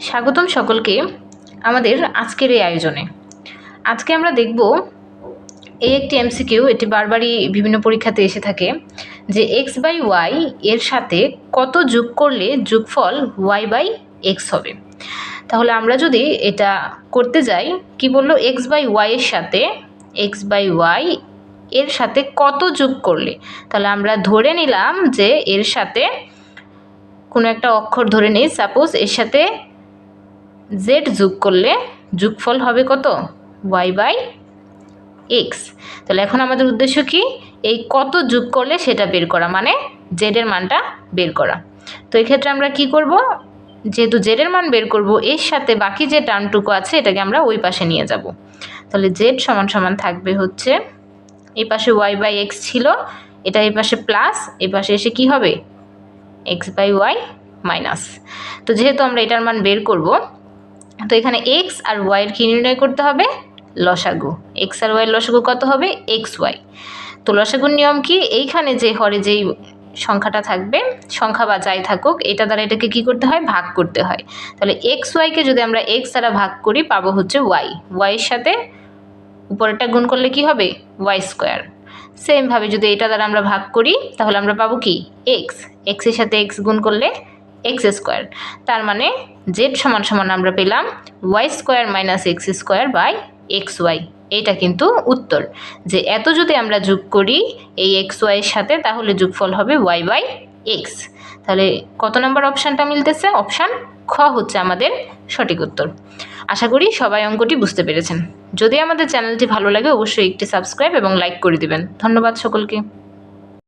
স্বাগতম সকলকে আমাদের আজকের এই আয়োজনে। আজকে আমরা দেখব এই একটি এমসিকিউ এটি বারবারই বিভিন্ন পরীক্ষাতে এসে থাকে যে এক্স বাই ওয়াই এর সাথে কত যোগ করলে যোগফল ওয়াই বাই এক্স হবে। তাহলে আমরা যদি এটা করতে যাই, কি বলল? এক্স বাই ওয়াই এর সাথে এক্স বাই ওয়াই এর সাথে কত যোগ করলে? তাহলে আমরা ধরে নিলাম যে এর সাথে কোনো একটা অক্ষর ধরে নিই। সাপোজ এর সাথে জেড যোগ করলে যোগফল হবে কত? ওয়াই বাই এক্স তাহলে এখন আমাদের উদ্দেশ্য কি? এই কত যোগ করলে সেটা বের করা মানে জেডের মানটা বের করা। তো এক্ষেত্রে আমরা কি করব? যেহেতু জেডের মান বের করব, এর সাথে বাকি যে টার্মটুকু আছে, এটাকে আমরা ওই পাশে নিয়ে যাব। তাহলে জেড সমান সমান থাকবে হচ্ছে, এই পাশে ওয়াই বাই এক্স ছিল, এটা এই পাশে প্লাস এই পাশে এসে কি হবে? এক্স বাই ওয়াই মাইনাস তো যেহেতু আমরা এটার মান বের করব তো এখানে এক্স আর ওয়াইয়ের কী নির্ণয় করতে হবে? লসাগু। এক্স আর ওয়াইয়ের লসাগু কত হবে? এক্স ওয়াই তো লসাগুর নিয়ম কি? এইখানে যে হরে যেই সংখ্যাটা থাকবে, সংখ্যা বা যাই থাকুক, এটা দ্বারা এটাকে কি করতে হয়? ভাগ করতে হয়। তাহলে এক্স ওয়াইকে যদি আমরা এক্স দ্বারা ভাগ করি, পাবো হচ্ছে ওয়াই ওয়াইয়ের সাথে উপরেরটা গুণ করলে কি হবে? ওয়াই স্কোয়ার সেমভাবে যদি এটা দ্বারা আমরা ভাগ করি, তাহলে আমরা পাবো কি? এক্স এক্সের সাথে এক্স গুণ করলে এক্স স্কোয়ার। তার মানে জেড সমান সমান আমরা পেলাম Y square minus X square by X Y. এইটা কিন্তু উত্তর। যে এত যদি আমরা যোগ করি এই এক্স ওয়াইয়ের সাথে, তাহলে যোগফল হবে ওয়াই বাই এক্স। তাহলে কত নম্বর অপশানটা মিলতেছে? অপশান খ হচ্ছে আমাদের সঠিক উত্তর। আশা করি সবাই অঙ্কটি বুঝতে পেরেছেন। যদি আমাদের চ্যানেলটি ভালো লাগে, অবশ্যই একটি সাবস্ক্রাইব এবং লাইক করে দিবেন। ধন্যবাদ সকলকে।